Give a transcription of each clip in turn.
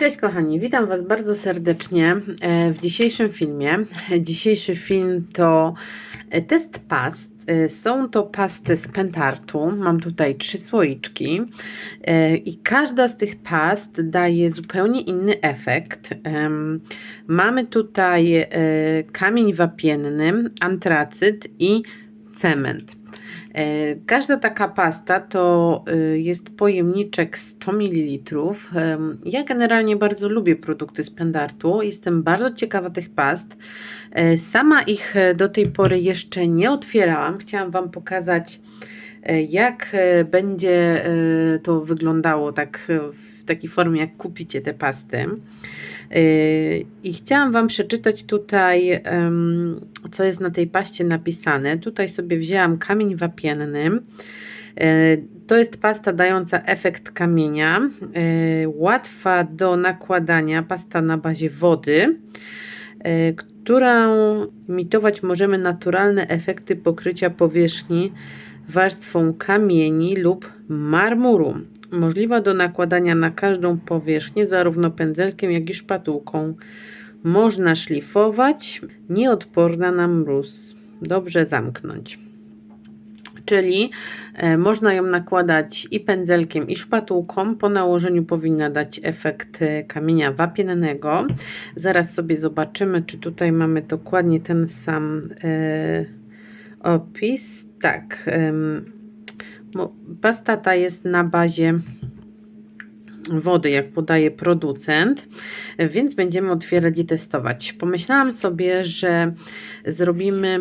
Cześć kochani, witam Was bardzo serdecznie e, w dzisiejszym filmie. Dzisiejszy film to e, test past. E, Są to pasty z pentartu. Mam tutaj trzy słoiczki i każda z tych past daje zupełnie inny efekt. Mamy tutaj kamień wapienny, antracyt i cement. E, Każda taka pasta to e, jest pojemniczek 100 ml. Ja generalnie bardzo lubię produkty z Pendartu. Jestem bardzo ciekawa tych past. E, Sama ich do tej pory jeszcze nie otwierałam. Chciałam Wam pokazać, jak e, będzie e, to wyglądało tak e, w takiej formie, jak kupicie te pasty. E, I chciałam Wam przeczytać tutaj, co jest na tej paście napisane. Tutaj sobie wzięłam kamień wapienny. E, To jest pasta dająca efekt kamienia, e, łatwa do nakładania, pasta na bazie wody, e, którą imitować możemy naturalne efekty pokrycia powierzchni warstwą kamieni lub marmuru. Możliwa do nakładania na każdą powierzchnię, zarówno pędzelkiem, jak i szpatułką. Można szlifować, nieodporna na mróz. Dobrze zamknąć. Czyli e, można ją nakładać i pędzelkiem, i szpatułką. Po nałożeniu powinna dać efekt e, kamienia wapiennego. Zaraz sobie zobaczymy, czy tutaj mamy dokładnie ten sam e, opis. Tak. pasta ta jest na bazie wody, jak podaje producent, więc będziemy otwierać i testować. Pomyślałam sobie, że zrobimy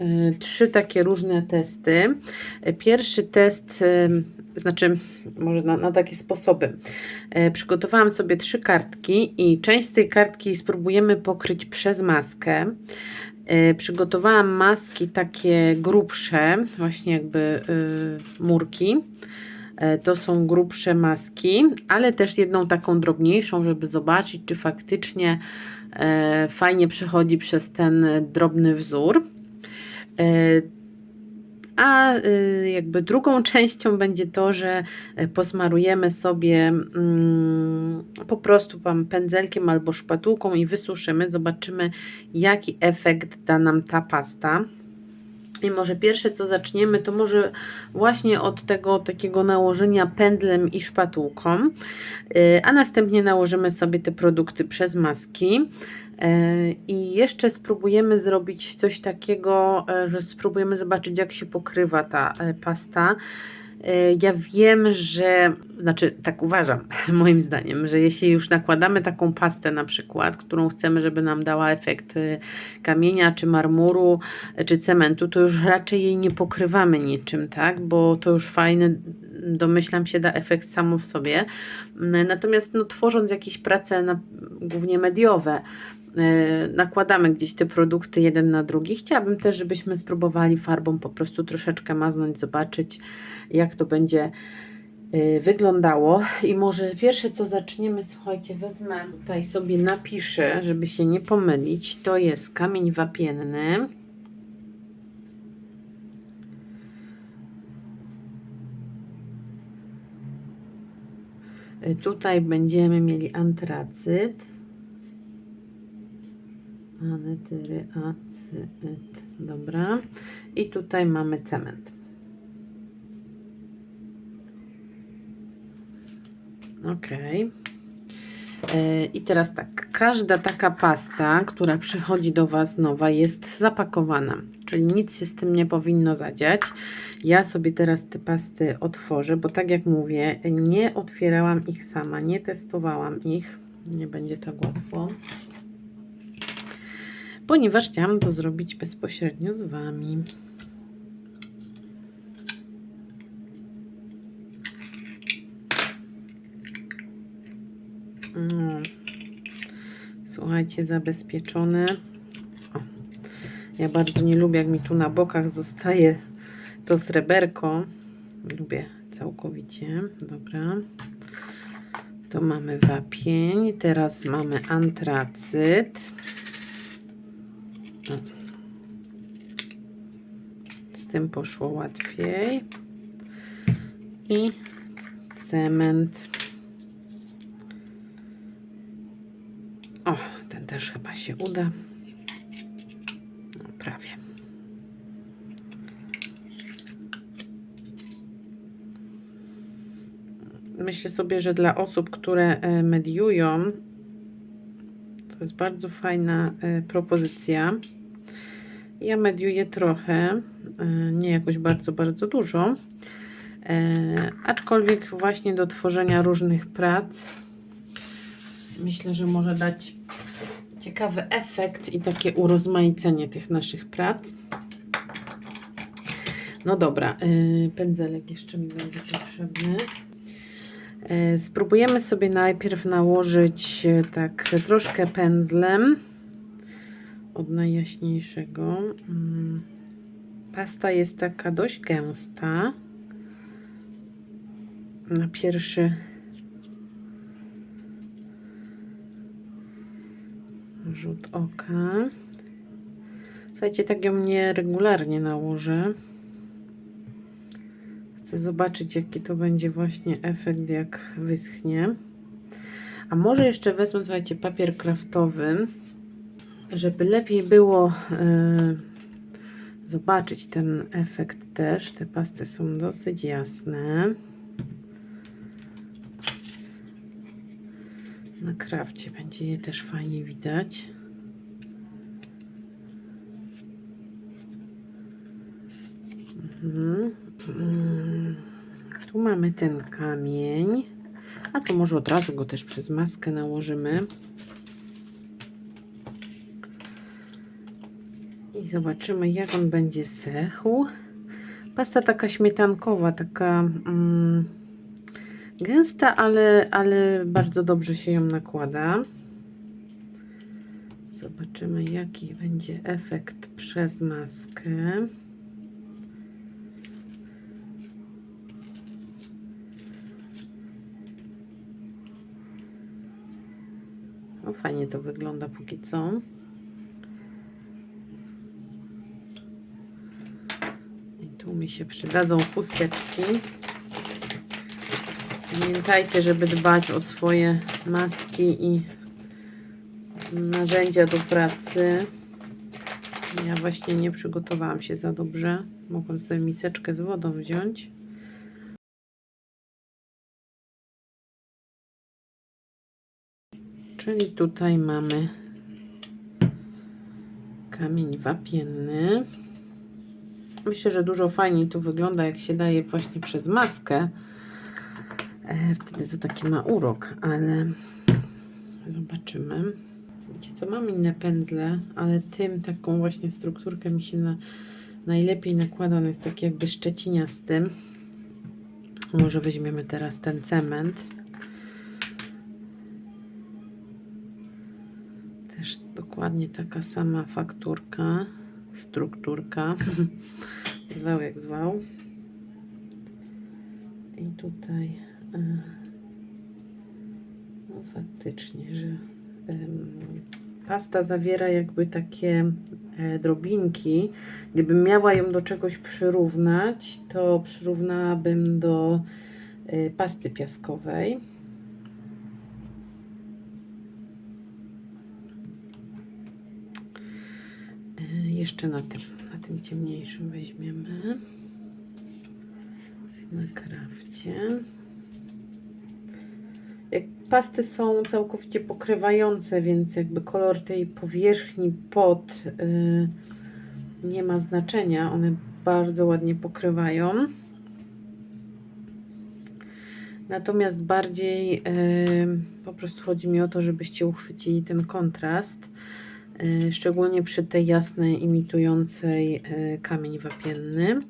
y, trzy takie różne testy. Pierwszy test, znaczy może na, na takie sposoby. Y, Przygotowałam sobie trzy kartki i część z tej kartki spróbujemy pokryć przez maskę. Y, Przygotowałam maski takie grubsze, właśnie jakby y, murki. E, To są grubsze maski, ale też jedną taką drobniejszą, żeby zobaczyć, czy faktycznie fajnie przechodzi przez ten drobny wzór. A y, jakby drugą częścią będzie to, że e, posmarujemy sobie mm, po prostu tam pędzelkiem albo szpatułką i wysuszymy. Zobaczymy, jaki efekt da nam ta pasta. I może pierwsze co zaczniemy, to może właśnie od tego takiego nałożenia pędlem i szpatułką, y, a następnie nałożymy sobie te produkty przez maski. Y, I jeszcze spróbujemy zrobić coś takiego, y, że spróbujemy zobaczyć, jak się pokrywa ta y, pasta. Ja wiem, że, znaczy tak uważam, moim zdaniem, że jeśli już nakładamy taką pastę na przykład, którą chcemy, żeby nam dała efekt kamienia, czy marmuru, czy cementu, to już raczej jej nie pokrywamy niczym, tak? Bo to już fajny, domyślam się, da efekt samo w sobie. Natomiast no, tworząc jakieś prace, na, głównie mediowe, nakładamy gdzieś te produkty jeden na drugi. Chciałabym też, żebyśmy spróbowali farbą po prostu troszeczkę maznąć, zobaczyć, jak to będzie y, wyglądało. I może pierwsze co zaczniemy, słuchajcie, wezmę tutaj sobie napiszę, żeby się nie pomylić. To jest kamień wapienny. Y, Tutaj będziemy mieli antracyt. Anetyry, acyt. Dobra. I tutaj mamy cement. Ok. I teraz tak, każda taka pasta, która przychodzi do Was nowa, jest zapakowana, czyli nic się z tym nie powinno zadziać. Ja sobie teraz te pasty otworzę, bo tak jak mówię, nie otwierałam ich sama, nie testowałam ich. Nie będzie tak łatwo. Ponieważ chciałam to zrobić bezpośrednio z Wami. No. Słuchajcie, zabezpieczone. O. Ja bardzo nie lubię, jak mi tu na bokach zostaje to sreberko. Lubię całkowicie. Dobra. To mamy wapień. Teraz mamy antracyt. O. Z tym poszło łatwiej. I cement. też chyba się uda. No, prawie. Myślę sobie, że dla osób, które e, mediują, to jest bardzo fajna e, propozycja. Ja mediuję trochę, e, nie jakoś bardzo, bardzo dużo. E, aczkolwiek właśnie do tworzenia różnych prac myślę, że może dać ciekawy efekt i takie urozmaicenie tych naszych prac. No dobra, y, pędzelek jeszcze mi będzie potrzebny. Spróbujemy sobie najpierw nałożyć tak troszkę pędzlem od najjaśniejszego. Mm, Pasta jest taka dość gęsta. Na pierwszy rzut oka. Słuchajcie, tak ją nie regularnie nałożę. Chcę zobaczyć, jaki to będzie właśnie efekt, jak wyschnie. A może jeszcze wezmę, słuchajcie, papier kraftowy, żeby lepiej było e, zobaczyć ten efekt też. Te pasty są dosyć jasne. Na krawcie będzie je też fajnie widać. Mhm. Mm, Tu mamy ten kamień. A to może od razu go też przez maskę nałożymy. Zobaczymy, jak on będzie sechł. Pasta taka śmietankowa, taka mm, gęsta, ale, ale bardzo dobrze się ją nakłada. Zobaczymy, jaki będzie efekt przez maskę. O, fajnie to wygląda póki co. I tu mi się przydadzą chusteczki. Pamiętajcie, żeby dbać o swoje maski i narzędzia do pracy. Ja właśnie nie przygotowałam się za dobrze. Mogłam sobie miseczkę z wodą wziąć. Czyli tutaj mamy kamień wapienny. Myślę, że dużo fajniej to wygląda, jak się daje właśnie przez maskę. E, Wtedy to taki ma urok, ale zobaczymy. Wiecie co, mam inne pędzle, ale tym taką właśnie strukturkę mi się na, najlepiej nakłada. On jest taki jakby szczeciniasty. Może weźmiemy teraz ten cement. Też dokładnie taka sama fakturka, strukturka. zwał jak zwał. I tutaj e, no faktycznie, że pasta zawiera jakby takie e, drobinki. Gdybym miała ją do czegoś przyrównać, to przyrównałabym do e, pasty piaskowej. E, Jeszcze na tym, na tym ciemniejszym weźmiemy. Na krawcie. Pasty są całkowicie pokrywające, więc jakby kolor tej powierzchni pod y, nie ma znaczenia. One bardzo ładnie pokrywają. Natomiast bardziej y, po prostu chodzi mi o to, żebyście uchwycili ten kontrast. Y, Szczególnie przy tej jasnej, imitującej y, kamień wapienny.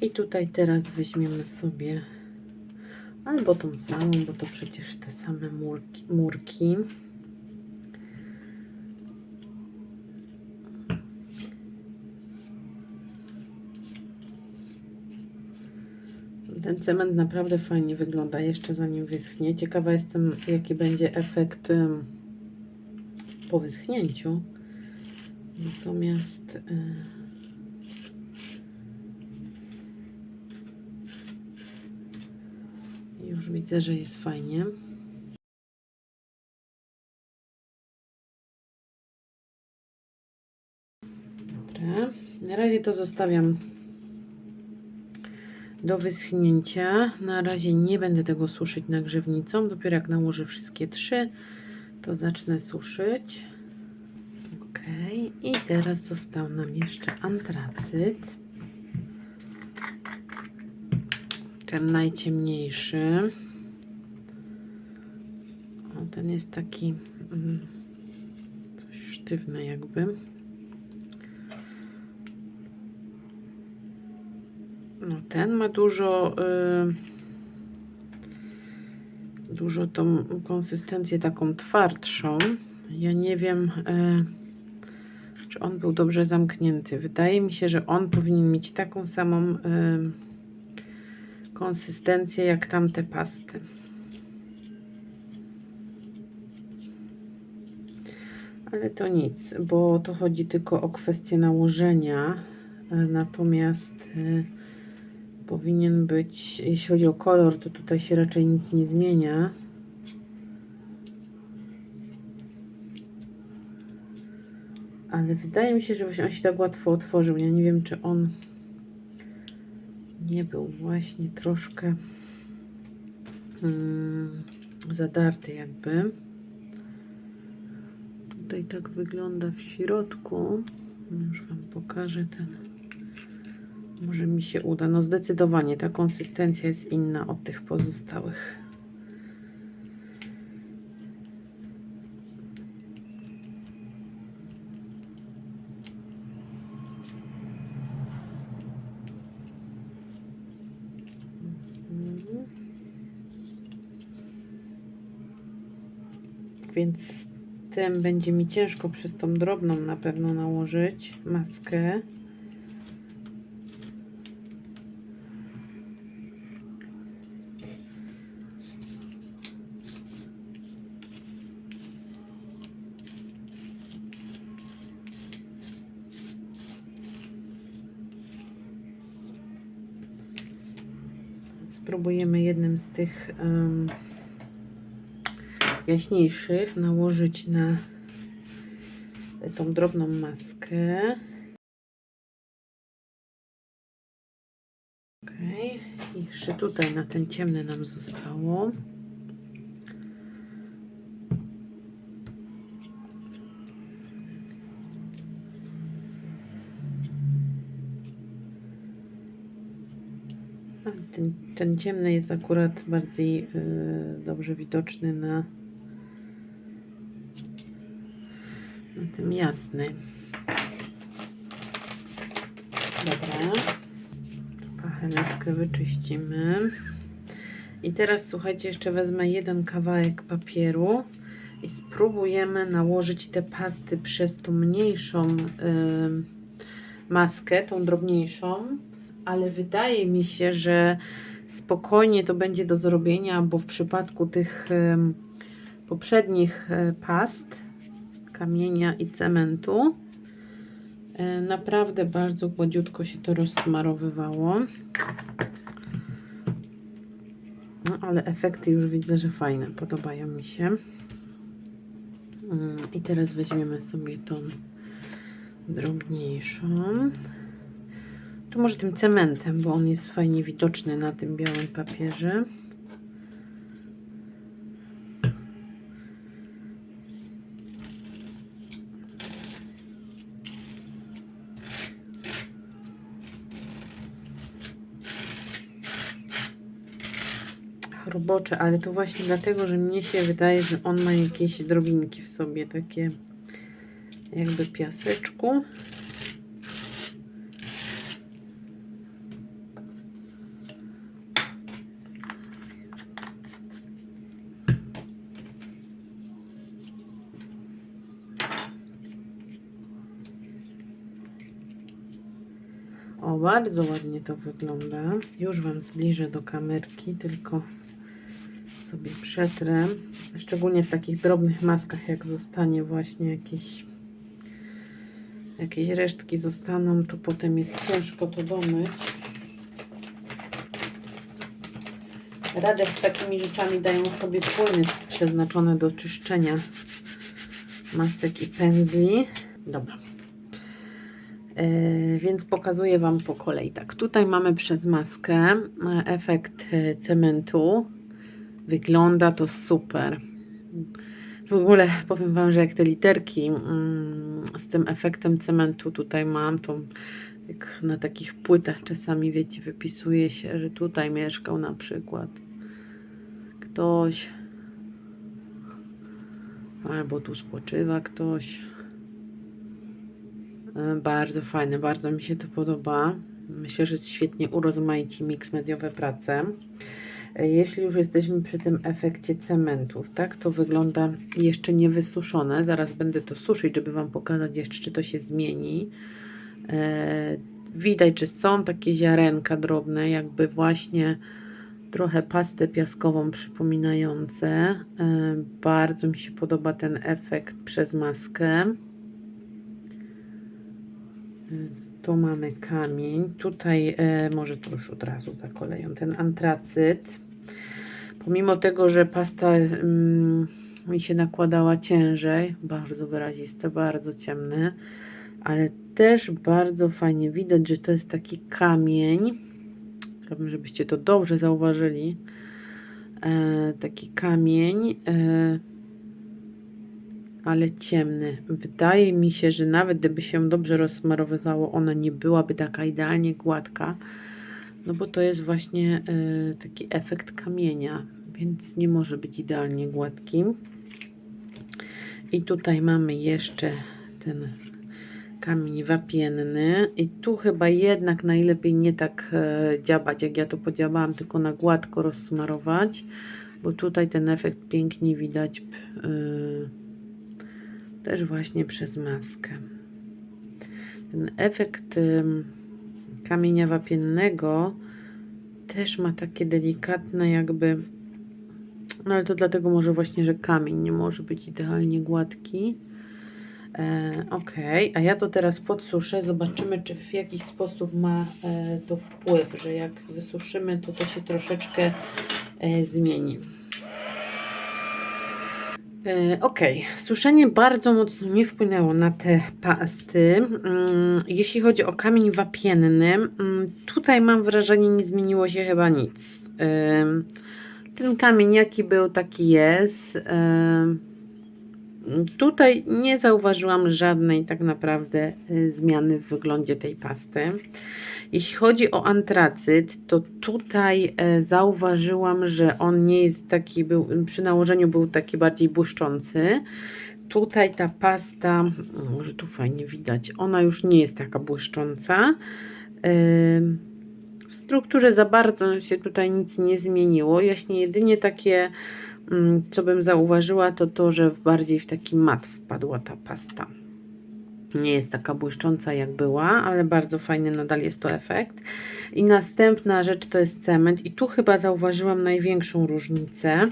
I tutaj teraz weźmiemy sobie albo tą samą, bo to przecież te same murki. murki. Ten cement naprawdę fajnie wygląda jeszcze zanim wyschnie. Ciekawa jestem, jaki będzie efekt po wyschnięciu. Natomiast y, już widzę, że jest fajnie. Dobra. Na razie to zostawiam do wyschnięcia. Na razie nie będę tego suszyć nagrzewnicą. Dopiero jak nałożę wszystkie trzy, to zacznę suszyć. Ok. I teraz został nam jeszcze antracyt. Ten najciemniejszy. O, ten jest taki mm, coś sztywny jakby. No ten ma dużo y, dużo tą konsystencję taką twardszą. Ja nie wiem y, czy on był dobrze zamknięty. Wydaje mi się, że on powinien mieć taką samą y, konsystencję jak tamte pasty. Ale to nic, bo to chodzi tylko o kwestię nałożenia. E, Natomiast e, powinien być, jeśli chodzi o kolor, to tutaj się raczej nic nie zmienia. Ale wydaje mi się, że właśnie on się tak łatwo otworzył. Ja nie wiem, czy on nie był właśnie troszkę mm, zadarty jakby. Tutaj tak wygląda w środku. Już Wam pokażę ten. Może mi się uda. No zdecydowanie ta konsystencja jest inna od tych pozostałych. Więc tym będzie mi ciężko przez tą drobną na pewno nałożyć maskę. Spróbujemy jednym z tych em, jaśniejszych nałożyć na tą drobną maskę. Ok, i jeszcze tutaj na ten ciemny nam zostało. Ten, ten ciemny jest akurat bardziej y, dobrze widoczny na, na tym jasny. Dobra. Pacheneczkę wyczyścimy. I teraz słuchajcie, jeszcze wezmę jeden kawałek papieru i spróbujemy nałożyć te pasty przez tą mniejszą y, maskę, tą drobniejszą ale wydaje mi się, że spokojnie to będzie do zrobienia, bo w przypadku tych poprzednich e, past kamienia i cementu e, naprawdę bardzo gładziutko się to rozsmarowywało. No, ale efekty już widzę, że fajne, podobają mi się. Mm, I teraz weźmiemy sobie tą drobniejszą. Tu może tym cementem, bo on jest fajnie widoczny na tym białym papierze. Robocze, ale to właśnie dlatego, że mnie się wydaje, że on ma jakieś drobinki w sobie, takie jakby piaseczku. O, bardzo ładnie to wygląda. Już Wam zbliżę do kamerki, tylko sobie przetrę. Szczególnie w takich drobnych maskach, jak zostanie właśnie jakieś jakieś resztki zostaną, to potem jest ciężko to domyć. Radę z takimi rzeczami dają sobie płyny przeznaczone do czyszczenia masek i pędzli. Dobra. E, Więc pokazuję Wam po kolei. Tak, tutaj mamy przez maskę e, efekt e, cementu. Wygląda to super. W ogóle powiem Wam, że jak te literki mm, z tym efektem cementu tutaj mam, to jak na takich płytach czasami, wiecie, wypisuje się, że tutaj mieszkał na przykład ktoś, albo tu spoczywa ktoś. E, Bardzo fajne, bardzo mi się to podoba. Myślę, że świetnie urozmaici mix mediowe prace. E, Jeśli już jesteśmy przy tym efekcie cementów, tak, to wygląda jeszcze nie wysuszone. Zaraz będę to suszyć, żeby Wam pokazać jeszcze, czy to się zmieni. E, widać, że są takie ziarenka drobne, jakby właśnie trochę pastę piaskową przypominające. Bardzo mi się podoba ten efekt przez maskę. Tu mamy kamień. Tutaj e, może to już od razu zakoleją ten antracyt. Pomimo tego, że pasta mm, mi się nakładała ciężej, bardzo wyraziste, bardzo ciemny, ale też bardzo fajnie widać, że to jest taki kamień. Chciałabym, żebyście to dobrze zauważyli. E, taki kamień, e, ale ciemny. Wydaje mi się, że nawet gdyby się dobrze rozsmarowywało, ona nie byłaby taka idealnie gładka. No bo to jest właśnie e, taki efekt kamienia, więc nie może być idealnie gładkim. I tutaj mamy jeszcze ten kamień wapienny i tu chyba jednak najlepiej nie tak e, dziabać, jak ja to podziałałam, tylko na gładko rozsmarować, bo tutaj ten efekt pięknie widać e, też właśnie przez maskę. Ten efekt kamienia wapiennego też ma takie delikatne jakby no ale to dlatego może właśnie, że kamień nie może być idealnie gładki. E, ok, a ja to teraz podsuszę. Zobaczymy, czy w jakiś sposób ma e, to wpływ, że jak wysuszymy, to to się troszeczkę e, zmieni. E, ok, suszenie bardzo mocno nie wpłynęło na te pasty. Mm, jeśli chodzi o kamień wapienny, mm, tutaj mam wrażenie, nie zmieniło się chyba nic. Ten kamień jaki był, taki jest. Tutaj nie zauważyłam żadnej tak naprawdę y, zmiany w wyglądzie tej pasty. Jeśli chodzi o antracyt, to tutaj e, zauważyłam, że on nie jest taki, był, przy nałożeniu był taki bardziej błyszczący. Tutaj ta pasta, może tu fajnie widać, ona już nie jest taka błyszcząca. Ym, W strukturze za bardzo się tutaj nic nie zmieniło. Jaśnie jedynie takie Co bym zauważyła, to to, że bardziej w taki mat wpadła ta pasta. Nie jest taka błyszcząca jak była, ale bardzo fajny nadal jest to efekt. I następna rzecz to jest cement. I tu chyba zauważyłam największą różnicę.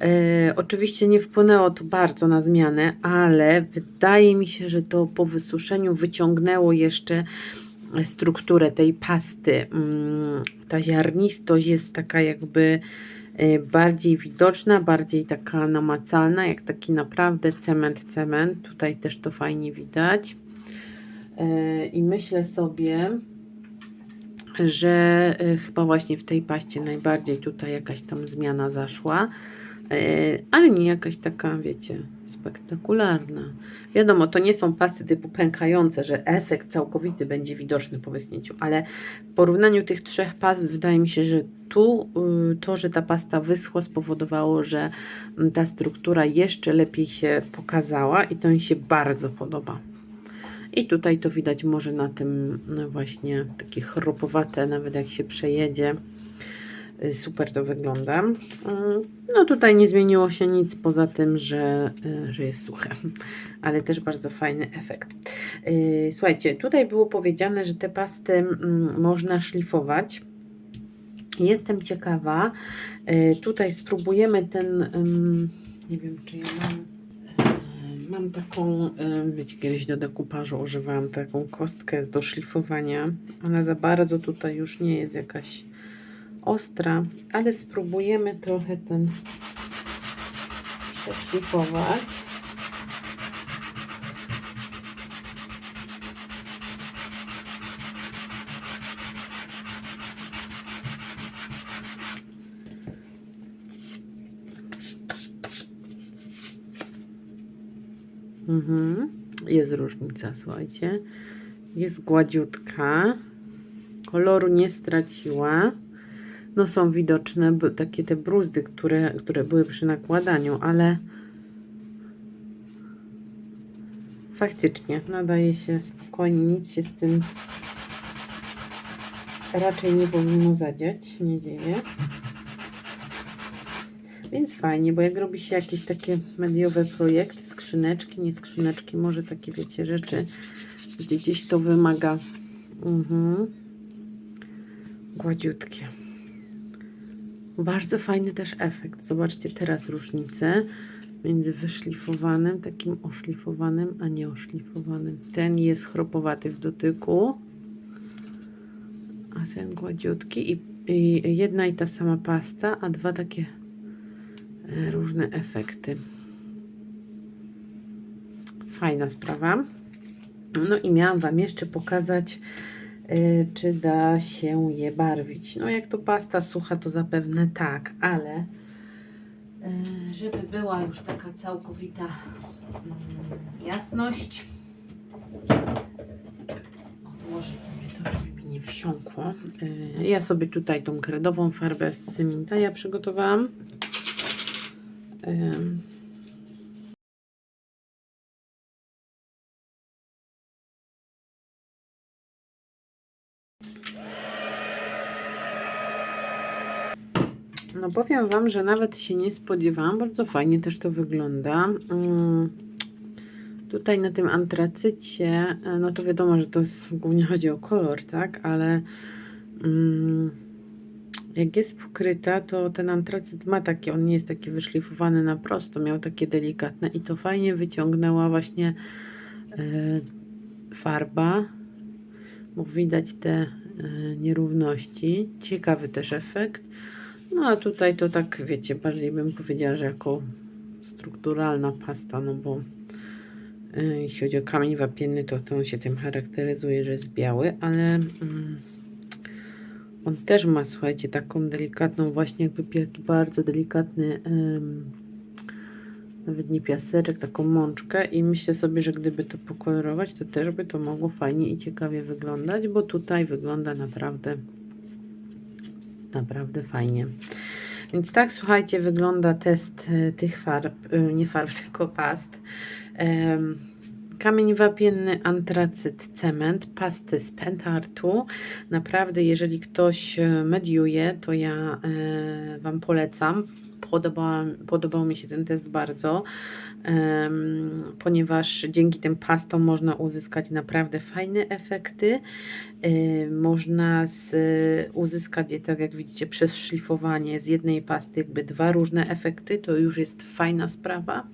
E, oczywiście nie wpłynęło to bardzo na zmianę, ale wydaje mi się, że to po wysuszeniu wyciągnęło jeszcze strukturę tej pasty. Mm, Ta ziarnistość jest taka jakby bardziej widoczna, bardziej taka namacalna, jak taki naprawdę cement, cement. Tutaj też to fajnie widać. Y, I myślę sobie, że y, chyba właśnie w tej paście najbardziej tutaj jakaś tam zmiana zaszła, y, ale nie jakaś taka, wiecie, spektakularna. Wiadomo, to nie są pasty typu pękające, że efekt całkowity będzie widoczny po wysunięciu, ale w porównaniu tych trzech past wydaje mi się, że tu y, to, że ta pasta wyschła spowodowało, że mm, ta struktura jeszcze lepiej się pokazała i to mi się bardzo podoba. I tutaj to widać może na tym no właśnie takie chropowate, nawet jak się przejedzie. Y, Super to wygląda. Mm, No tutaj nie zmieniło się nic poza tym, że, y, że jest suche, ale też bardzo fajny efekt. Słuchajcie, tutaj było powiedziane, że te pasty mm, można szlifować. Jestem ciekawa. Y, Tutaj spróbujemy ten, nie wiem czy ja mam, y, mam taką, wiecie, kiedyś do dekupażu używałam taką kostkę do szlifowania. Ona za bardzo tutaj już nie jest jakaś ostra, ale spróbujemy trochę ten przeszlifować. Mhm. Jest różnica, słuchajcie. Jest gładziutka. Koloru nie straciła. No są widoczne takie te bruzdy, które, które były przy nakładaniu, ale faktycznie nadaje się spokojnie, nic się z tym raczej nie powinno zadziać, nie dzieje. Więc fajnie, bo jak robi się jakieś takie mediowe projekty, skrzyneczki, nie skrzyneczki, może takie wiecie rzeczy, gdzie gdzieś to wymaga mhm. gładziutkie. Bardzo fajny też efekt. Zobaczcie teraz różnicę między wyszlifowanym, takim oszlifowanym, a nieoszlifowanym. Ten jest chropowaty w dotyku, a ten gładziutki i, i jedna i ta sama pasta, a dwa takie różne efekty. Fajna sprawa. No i miałam Wam jeszcze pokazać, y, czy da się je barwić. No jak to pasta sucha, to zapewne tak, ale y, żeby była już taka całkowita mm, jasność, odłożę sobie to, żeby mi nie wsiąkło. Ja sobie tutaj tą kredową farbę z Symintaja przygotowałam. No powiem Wam, że nawet się nie spodziewałam. Bardzo fajnie też to wygląda. Mm, Tutaj na tym antracycie, e, no to wiadomo, że to jest, głównie chodzi o kolor, tak? Ale mm, jak jest pokryta, to ten antracyt ma takie, on nie jest taki wyszlifowany na prosto, miał takie delikatne i to fajnie wyciągnęła właśnie e, farba. Bo widać te e, nierówności. Ciekawy też efekt. No a tutaj to tak, wiecie, bardziej bym powiedziała, że jako strukturalna pasta, no bo y, jeśli chodzi o kamień wapienny, to, to on się tym charakteryzuje, że jest biały, ale mm, on też ma, słuchajcie, taką delikatną, właśnie jakby bardzo delikatny, nawet nie piaseczek, taką mączkę i myślę sobie, że gdyby to pokolorować, to też by to mogło fajnie i ciekawie wyglądać, bo tutaj wygląda naprawdę naprawdę fajnie. Więc tak, słuchajcie, wygląda test e, tych farb, e, nie farb, tylko past. Kamień wapienny, antracyt, cement, pasty z pentartu. Naprawdę, jeżeli ktoś e, mediuje, to ja e, Wam polecam. Podobał mi się ten test bardzo, ponieważ dzięki tym pastom można uzyskać naprawdę fajne efekty. Y, można z, uzyskać je, tak jak widzicie, przez szlifowanie z jednej pasty, jakby dwa różne efekty, to już jest fajna sprawa.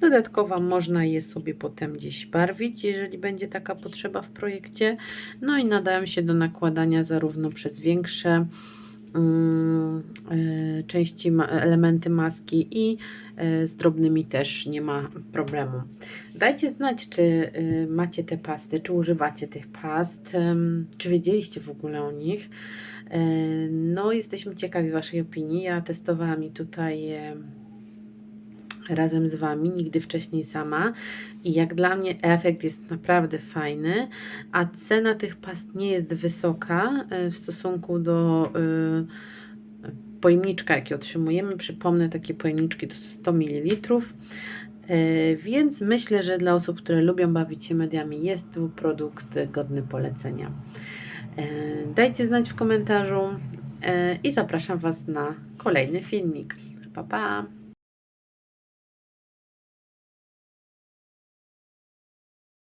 Dodatkowo można je sobie potem gdzieś barwić, jeżeli będzie taka potrzeba w projekcie. No i nadają się do nakładania zarówno przez większe mm, e, części, elementy maski i e, z drobnymi też nie ma problemu. Dajcie znać, czy y, macie te pasty, czy używacie tych past, czy wiedzieliście w ogóle o nich. E, No, jesteśmy ciekawi Waszej opinii. Ja testowałam i tutaj razem z Wami, nigdy wcześniej sama. I jak dla mnie efekt jest naprawdę fajny, a cena tych past nie jest wysoka e, w stosunku do y, pojemniczka, jaki otrzymujemy. Przypomnę, takie pojemniczki to 100 ml. E, Więc myślę, że dla osób, które lubią bawić się mediami, jest to produkt godny polecenia. E, Dajcie znać w komentarzu e, i zapraszam Was na kolejny filmik. Pa, pa!